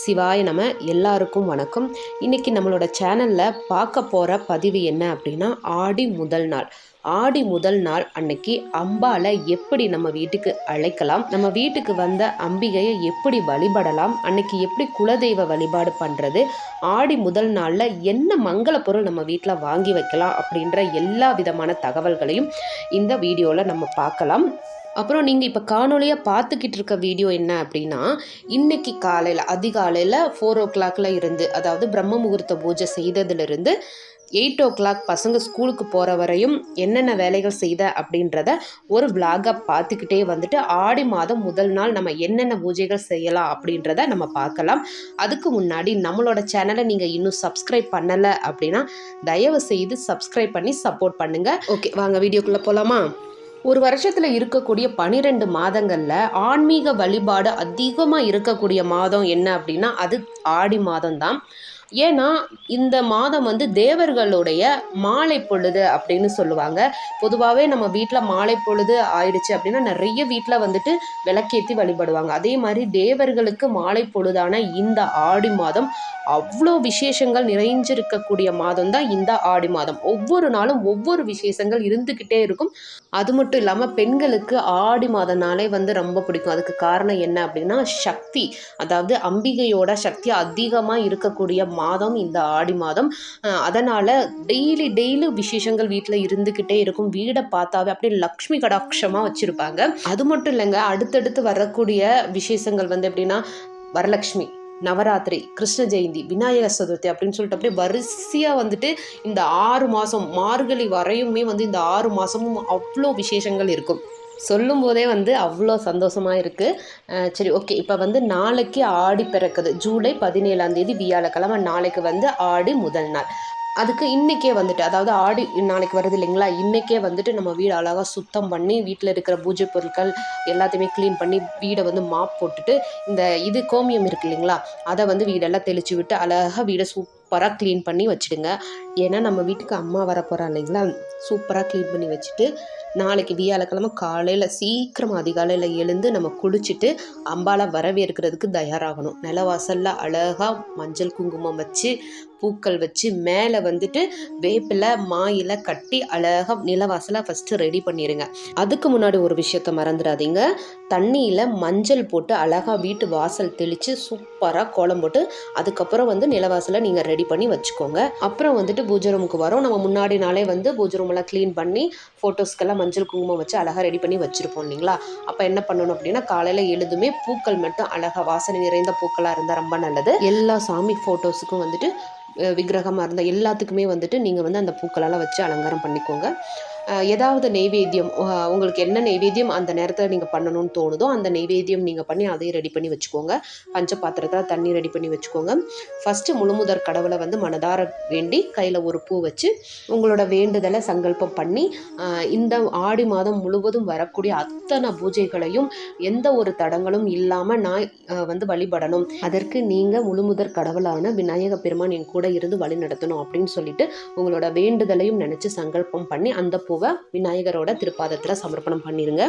சிவாய நம்ம எல்லாருக்கும் வணக்கம். இன்னைக்கு நம்மளோட சேனலில் பார்க்க போகிற பதிவு என்ன அப்படின்னா ஆடி முதல் நாள். ஆடி முதல் நாள் அன்னைக்கு அம்பாவை எப்படி நம்ம வீட்டுக்கு அழைக்கலாம்? நம்ம வீட்டுக்கு வந்த அம்பிகையை எப்படி வழிபடலாம்? அன்னைக்கு எப்படி குலதெய்வ வழிபாடு பண்ணுறது ஆடி முதல் நாளில் என்ன மங்கள பொருள் நம்ம வீட்டில் வாங்கி வைக்கலாம் அப்படின்ற எல்லா விதமான தகவல்களையும் இந்த வீடியோவில் நம்ம பார்க்கலாம். அப்புறம் நீங்கள் இப்போ காணொலியாக பார்த்துக்கிட்டு இருக்க வீடியோ என்ன அப்படின்னா இன்னைக்கு காலையில் அதிகாலையில் ஃபோர் ஓ கிளாக்ல இருந்து அதாவது பிரம்ம முகூர்த்த பூஜை செய்ததுலேருந்து எயிட் ஓ கிளாக் பசங்க ஸ்கூலுக்கு போகிற வரையும் என்னென்ன வேலைகள் செய்த அப்படின்றத ஒரு விளாகை பார்த்துக்கிட்டே வந்துட்டு ஆடி மாதம் முதல் நாள் நம்ம என்னென்ன பூஜைகள் செய்யலாம் அப்படின்றத நம்ம பார்க்கலாம். அதுக்கு முன்னாடி நம்மளோட சேனலை நீங்கள் இன்னும் சப்ஸ்கிரைப் பண்ணலை அப்படின்னா தயவு செய்து சப்ஸ்கிரைப் பண்ணி சப்போர்ட் பண்ணுங்கள் ஓகே வாங்க வீடியோக்குள்ளே போகலாமா ஒரு வருஷத்தில் இருக்கக்கூடிய பனிரெண்டு மாதங்களில் ஆன்மீக வழிபாடு அதிகமாக இருக்கக்கூடிய மாதம் என்ன அப்படின்னா அது ஆடி மாதம் தான் ஏன்னா இந்த மாதம் வந்து தேவர்களுடைய மாலை பொழுது அப்படின்னு சொல்லுவாங்க. பொதுவாகவே நம்ம வீட்டில் மாலை பொழுது ஆயிடுச்சு அப்படின்னா நிறைய வீட்டில் வந்துட்டு விளக்கேற்றி வழிபடுவாங்க. அதே மாதிரி தேவர்களுக்கு மாலை பொழுதான இந்த ஆடி மாதம் அவ்வளோ விசேஷங்கள் நிறைஞ்சிருக்கக்கூடிய மாதம் தான் இந்த ஆடி மாதம். ஒவ்வொரு நாளும் ஒவ்வொரு விசேஷங்கள் இருந்துக்கிட்டே இருக்கும். அது மட்டும் இல்லாமல் பெண்களுக்கு ஆடி மாதம்னாலே வந்து ரொம்ப பிடிக்கும். அதுக்கு காரணம் என்ன அப்படின்னா சக்தி. அதாவது அம்பிகையோட சக்தி அதிகமாக இருக்கக்கூடிய மாதம் இந்த ஆடி மாதம். அதனால் டெய்லி டெய்லி விசேஷங்கள் வீட்டில் இருந்துக்கிட்டே இருக்கும். வீடை பார்த்தாவே அப்படியே லக்ஷ்மி கடாட்சமாக வச்சுருப்பாங்க. அது மட்டும் இல்லைங்க அடுத்தடுத்து வரக்கூடிய விசேஷங்கள் வந்து எப்படின்னா வரலக்ஷ்மி நவராத்திரி கிருஷ்ண ஜெயந்தி விநாயகர் சதுர்த்தி அப்படின்னு சொல்லிட்டு அப்படியே வரிசையாக வந்துட்டு இந்த ஆறு மாதம் மார்கழி வரையுமே வந்து இந்த ஆறு மாதமும் அவ்வளோ விசேஷங்கள் இருக்கும். சொல்லும் போதே வந்து அவ்வளோ சந்தோஷமாக இருக்குது சரி ஓகே. இப்போ வந்து நாளைக்கு ஆடி பிறக்குது. ஜூலை பதினேழாம் தேதி வியாழக்கிழமை நாளைக்கு வந்து ஆடி முதல் நாள். அதுக்கு இன்றைக்கே வந்துட்டு அதாவது ஆடி நாளைக்கு வருது இல்லைங்களா? இன்றைக்கே வந்துட்டு நம்ம வீடு அழகாக சுத்தம் பண்ணி வீட்டில் இருக்கிற பூஜை பொருட்கள் எல்லாத்தையுமே க்ளீன் பண்ணி வீடை வந்து மாப் போட்டுட்டு இந்த இது கோமியம் இருக்கு இல்லைங்களா? அதை வந்து வீடெல்லாம் தெளித்து விட்டு அழகாக வீடை சூப் சூப்பராக க்ளீன் பண்ணி வச்சுடுங்க. ஏன்னா நம்ம வீட்டுக்கு அம்மா வர போகிறா இல்லைங்களா? சூப்பராக க்ளீன் பண்ணி வச்சுட்டு நாளைக்கு வியாழக்கிழமை காலையில் சீக்கிரம் அதிகாலையில் எழுந்து நம்ம குளிச்சுட்டு அம்பாலை வரவேற்கிறதுக்கு தயாராகணும். நிலவாசலில் அழகாக மஞ்சள் குங்குமம் வச்சு பூக்கள் வச்சு மேலே வந்துட்டு வேப்பில் மாயில் கட்டி அழகாக நிலவாசலை ஃபஸ்ட்டு ரெடி பண்ணிடுங்க அதுக்கு முன்னாடி ஒரு விஷயத்த மறந்துடாதீங்க. தண்ணியில் மஞ்சள் போட்டு அழகாக வீட்டு வாசல் தெளித்து சூப்பராக கோலம் போட்டு அதுக்கப்புறம் வந்து நிலவாசலை நீங்கள் ரெடி பண்ணி வச்சுக்கோங்க. அப்புறம் வந்துட்டு பூஜை ரூமுக்கு வரோம். நம்ம முன்னாடி நாளே வந்து பூஜை ரூமெல்லாம் க்ளீன் பண்ணி ஃபோட்டோஸ்க்கெல்லாம் மஞ்சள் குங்குமம் வச்சு அழகாக ரெடி பண்ணி வச்சுருப்போம் இல்லைங்களா? அப்போ என்ன பண்ணணும் அப்படின்னா காலையில் எழுதுமே பூக்கள் மட்டும் அழகாக வாசனை நிறைந்த பூக்களாக இருந்தால் ரொம்ப நல்லது. எல்லா சாமி ஃபோட்டோஸுக்கும் வந்துட்டு விக்கிரகமாக இருந்தால் எல்லாத்துக்குமே வந்துட்டு நீங்கள் வந்து அந்த பூக்களெல்லாம் வச்சு அலங்காரம் பண்ணிக்கோங்க. ஏதாவது நெய்வேத்தியம் உங்களுக்கு என்ன நெய்வேத்தியம் அந்த நேரத்தில் நீங்கள் பண்ணணும்னு தோணுதோ அந்த நெய்வேத்தியம் நீங்கள் பண்ணி அதையும் ரெடி பண்ணி வச்சுக்கோங்க. பஞ்ச பாத்திரத்தில் தண்ணி ரெடி பண்ணி வச்சுக்கோங்க. ஃபஸ்ட்டு முழுமுதற் கடவுளை வந்து மனதார வேண்டி கையில் ஒரு பூ வச்சு உங்களோட வேண்டுதலை சங்கல்பம் பண்ணி இந்த ஆடி மாதம் முழுவதும் வரக்கூடிய அத்தனை பூஜைகளையும் எந்த ஒரு தடங்களும் இல்லாமல் நான் வந்து வழிபடணும். அதற்கு நீங்கள் முழுமுதற் கடவுளான விநாயக பெருமான் என் கூட இருந்து வழி நடத்தணும் அப்படின்னு சொல்லிட்டு உங்களோட வேண்டுதலையும் நினச்சி சங்கல்பம் பண்ணி அந்த பூவை விநாயகரோட திருப்பாதத்தில் சமர்ப்பணம் பண்ணிடுங்க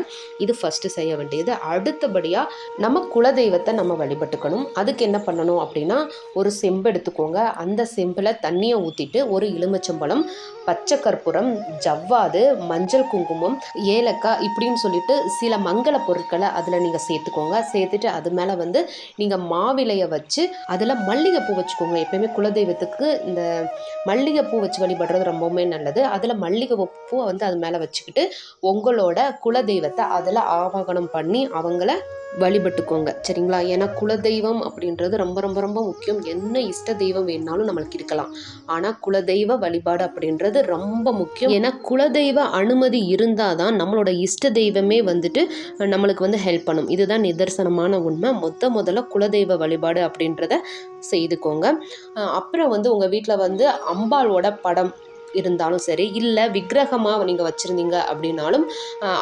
இது ஃபஸ்ட்டு செய்ய வேண்டியது. அடுத்தபடியாக நம்ம குலதெய்வத்தை நம்ம வழிபட்டுக்கணும். அதுக்கு என்ன பண்ணணும் அப்படின்னா ஒரு செம்பு எடுத்துக்கோங்க. அந்த செம்பில் தண்ணியை ஊற்றிட்டு ஒரு எலுமிச்சம்பழம் பச்சை கற்பூரம் ஜவ்வாது மஞ்சள் குங்குமம் ஏலக்காய் இப்படின்னு சொல்லிட்டு சில மங்கள பொருட்களை அதில் நீங்கள் சேர்த்துக்கோங்க. சேர்த்துட்டு அது மேலே வந்து நீங்கள் மாவிலையை வச்சு அதில் மல்லிகைப்பூ வச்சுக்கோங்க. எப்பயுமே குலதெய்வத்துக்கு இந்த மல்லிகைப்பூ வச்சு வழிபடுறது ரொம்பவுமே நல்லது. அதில் மல்லிகை பூ வந்து அது மேலே வச்சுக்கிட்டு உங்களோட குலதெய்வத்தை அதில் ஆவாகனம் பண்ணி அவங்கள வழிபட்டுக்கோங்க. சரிங்களா? ஏன்னா குலதெய்வம் அப்படின்றது ரொம்ப ரொம்ப ரொம்ப முக்கியம். என்ன இஷ்ட தெய்வம் வேணாலும் நம்மளுக்கு இருக்கலாம். ஆனால் குலதெய்வ வழிபாடு அப்படின்றது ரொம்ப முக்கியம். ஏன்னா குலதெய்வ அனுமதி இருந்தால் தான் நம்மளோட இஷ்ட தெய்வமே வந்துட்டு நம்மளுக்கு வந்து ஹெல்ப் பண்ணும். இதுதான் நிதர்சனமான உண்மை. மொத்த முதல்ல குலதெய்வ வழிபாடு அப்படின்றத செய்துக்கோங்க. அப்புறம் வந்து உங்கள் வீட்டில் வந்து அம்பாளோட படம் இருந்தாலும் சரி இல்லை விக்கிரகமாக நீங்கள் வச்சுருந்தீங்க அப்படின்னாலும்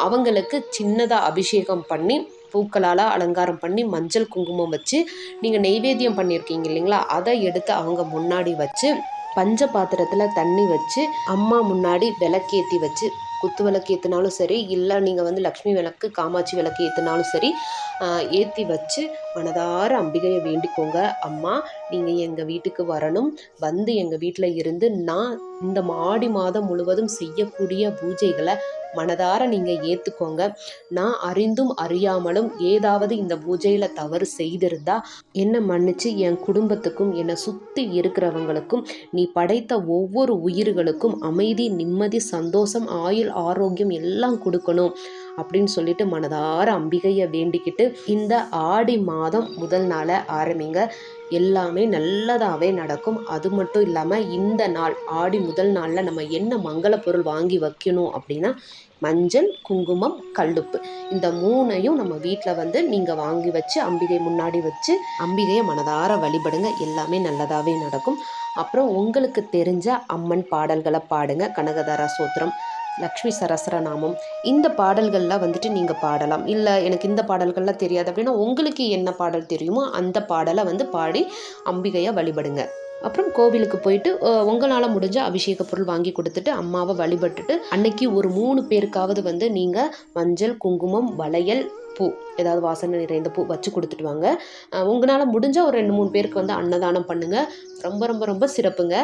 அவங்களுக்கு சின்னதாக அபிஷேகம் பண்ணி பூக்களால் அலங்காரம் பண்ணி மஞ்சள் குங்குமம் வச்சு நீங்கள் நெய்வேத்தியம் பண்ணியிருக்கீங்க இல்லைங்களா? அதை எடுத்து அவங்க முன்னாடி வச்சு பஞ்ச பாத்திரத்தில் தண்ணி வச்சு அம்மா முன்னாடி விளக்கேற்றி வச்சு குத்து விளக்கு ஏற்றினாலும் சரி இல்லை நீங்கள் வந்து லக்ஷ்மி விளக்கு காமாட்சி விளக்கு ஏற்றினாலும் சரி ஏற்றி வச்சு மனதார அம்பிகையை வேண்டிக்கோங்க. அம்மா நீங்கள் எங்கள் வீட்டுக்கு வரணும். வந்து எங்கள் வீட்டில் இருந்து நான் இந்த மாடி மாதம் முழுவதும் செய்யக்கூடிய பூஜைகளை மனதார நீங்கள் ஏற்றுக்கோங்க நான் அறிந்தும் அறியாமலும் ஏதாவது இந்த பூஜையில் தவறு செய்திருந்தா என்னை மன்னிச்சு என் குடும்பத்துக்கும் என்னை சுற்றி இருக்கிறவங்களுக்கும் நீ படைத்த ஒவ்வொரு உயிர்களுக்கும் அமைதி நிம்மதி சந்தோஷம் ஆயுள் ஆரோக்கியம் எல்லாம் கொடுக்கணும். அப்படின்னு சொல்லிட்டு மனதார அம்பிகையை வேண்டிக்கிட்டு இந்த ஆடி மாதம் முதல் நாளை ஆரம்பிங்க. எல்லாமே நல்லதாகவே நடக்கும். அது மட்டும் இல்லாமல் இந்த நாள் ஆடி முதல் நாளில் நம்ம என்ன மங்கள பொருள் வாங்கி வைக்கணும் அப்படின்னா மஞ்சள் குங்குமம் கல்லுப்பு. இந்த மூணையும் நம்ம வீட்டில் வந்து நீங்கள் வாங்கி வச்சு அம்பிகை முன்னாடி வச்சு அம்பிகையை மனதார வழிபடுங்க. எல்லாமே நல்லதாகவே நடக்கும். அப்புறம் உங்களுக்கு தெரிஞ்ச அம்மன் பாடல்களை பாடுங்க. கனகதாரா சோத்திரம் லக்ஷ்மி சரஸ்ரநாமம் இந்த பாடல்கள்லாம் வந்துட்டு நீங்கள் பாடலாம். இல்லை எனக்கு இந்த பாடல்கள்லாம் தெரியாது அப்படின்னா உங்களுக்கு என்ன பாடல் தெரியுமோ அந்த பாடலை வந்து பாடி அம்பிகையை வழிபடுங்க. அப்புறம் கோவிலுக்கு போயிட்டு உங்களால் முடிஞ்ச அபிஷேக பொருள் வாங்கி கொடுத்துட்டு அம்மாவை வழிபட்டுட்டு அன்னைக்கு ஒரு மூணு பேருக்காவது வந்து நீங்கள் மஞ்சள் குங்குமம் வளையல் பூ ஏதாவது வாசனை நிறைந்த பூ வச்சு கொடுத்துட்டு வாங்க. உங்களால் முடிஞ்சால் ஒரு ரெண்டு மூணு பேருக்கு வந்து அன்னதானம் பண்ணுங்கள் ரொம்ப ரொம்ப ரொம்ப சிறப்புங்க.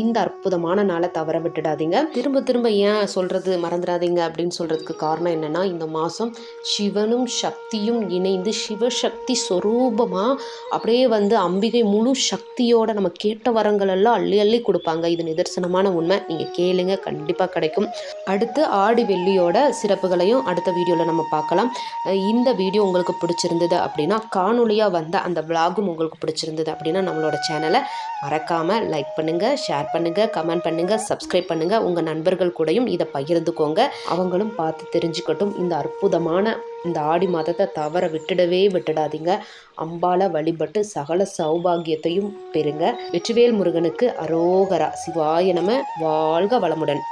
இந்த அற்புதமான நாளை தவற விட்டுடாதீங்க. திரும்ப திரும்ப ஏன் சொல்கிறது மறந்துடாதீங்க அப்படின்னு சொல்கிறதுக்கு காரணம் என்னென்னா இந்த மாதம் சிவனும் சக்தியும் இணைந்து சிவசக்தி ஸ்வரூபமாக அப்படியே வந்து அம்பிகை முழு சக்தியோட நம்ம கேட்ட வரங்கள் எல்லாம் அள்ளி அள்ளி கொடுப்பாங்க. இது நிதர்சனமான உண்மை. நீங்கள் கேளுங்க கண்டிப்பாக கிடைக்கும். அடுத்து ஆடி வெள்ளியோட சிறப்புகளையும் அடுத்த வீடியோவில் நம்ம பார்க்கலாம். இந்த வீடியோ உங்களுக்கு பிடிச்சிருந்தது அப்படின்னா காணொலியாக வந்த அந்த விலாகும் உங்களுக்கு பிடிச்சிருந்தது அப்படின்னா நம்மளோட சேனலை மறக்காமல் லைக் பண்ணுங்கள் ஷேர் பண்ணுங்கள் கமெண்ட் பண்ணுங்கள் சப்ஸ்கிரைப் பண்ணுங்கள் உங்கள் நண்பர்கள் கூடயும் இதை பகிர்ந்துக்கோங்க. அவங்களும் பார்த்து தெரிஞ்சுக்கட்டும். இந்த அற்புதமான இந்த ஆடி மாதத்தை தவற விட்டுடவே விட்டுடாதீங்க. அம்பால வழிபட்டு சகல சௌபாகியத்தையும் பெறுங்க. வெற்றிவேல் முருகனுக்கு அரோகரா. சிவாய நம. வாழ்க வளமுடன்.